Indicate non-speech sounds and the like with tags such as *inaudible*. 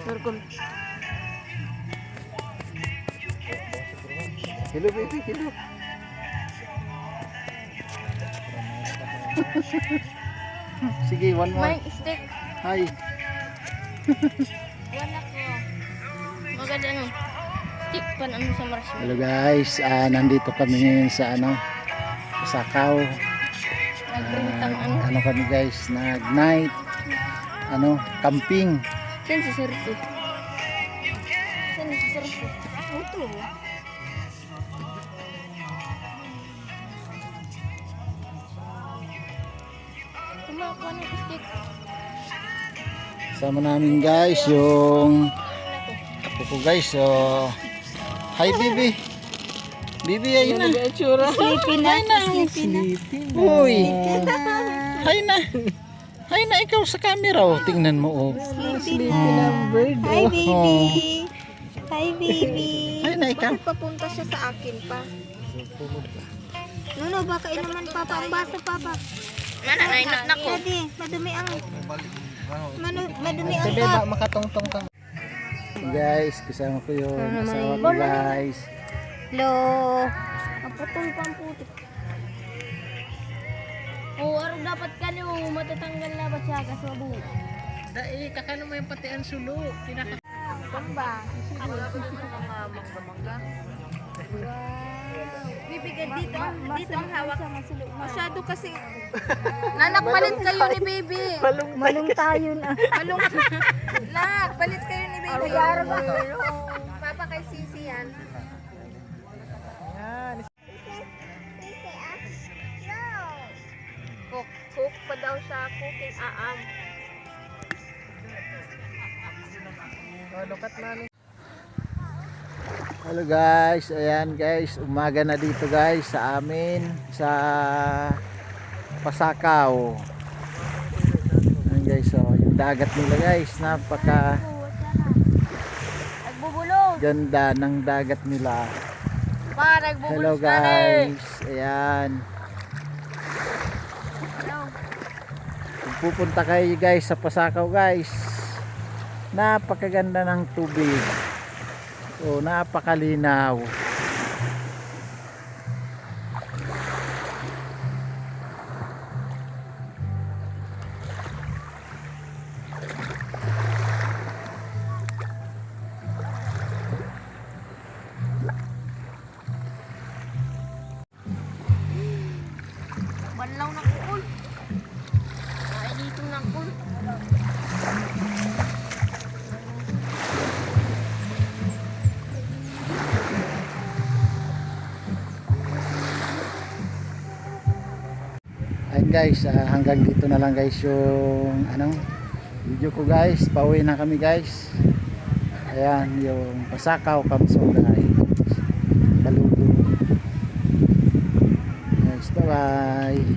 Sorghum. Hello baby, hello. *laughs* Sige, one more. May stick. Hi. *laughs* Wala ko. Maganda ano. Stick pan ano sa marshmallow. Hello guys, ah, nandito kami ngayon sa ano, Sakaw. Nagrintang ano. ano kami guys, nag night, ano, camping. Saan si Serso? Saan si Serso? Ito. Kumakuha ng stick. Sama namin guys yung ako ko guys. So, hi Bibi. Bibi ayun na. Sleepy na. Sleepy na. Uy. Hi na. Hi na ikaw sa camera oh. Tingnan mo oh. Sleepy na. Hi, baby. Oh. Hi, baby. Hi na ikaw. Bakit papunta siya sa akin pa? Nuno, baka inuman papa ang baso, papa. Mana, nainot na ko. Daddy, madumi ang... Manu, madumi ang Sabi cup. ba makatongtong ka. Guys, kasama ko yung asawa ko guys. Hello. Ang putol pa ang putik. Oo, araw dapat ka niyo matatanggal na ba siya kaswabu? Dai, kakano mo yung pati ang sulo. Pinaka Bamba. Bibigyan dito. Dito ang hawak. Masyado kasi... *laughs* Nanak, palit kayo ni baby. Malung tayo na. Malung. *laughs* Nak, palit kayo ni baby. Papa kay Sisi yan. Daw siya. Cooking aam. Hello guys, ayan guys, umaga na dito guys sa amin sa Pasakaw. Ayan guys, so yung dagat nila guys, napaka ganda ng dagat nila. Hello eh! guys, ayan. Pupunta kayo guys sa Pasakaw guys, napakaganda ng tubig. Oh, napakalinaw. Guys, ah, hanggang dito na lang guys yung ano, video ko guys. Pauwi na kami guys. Ayan, yung Pasakaw, Kamsugay. Balugo. Guys, bye bye.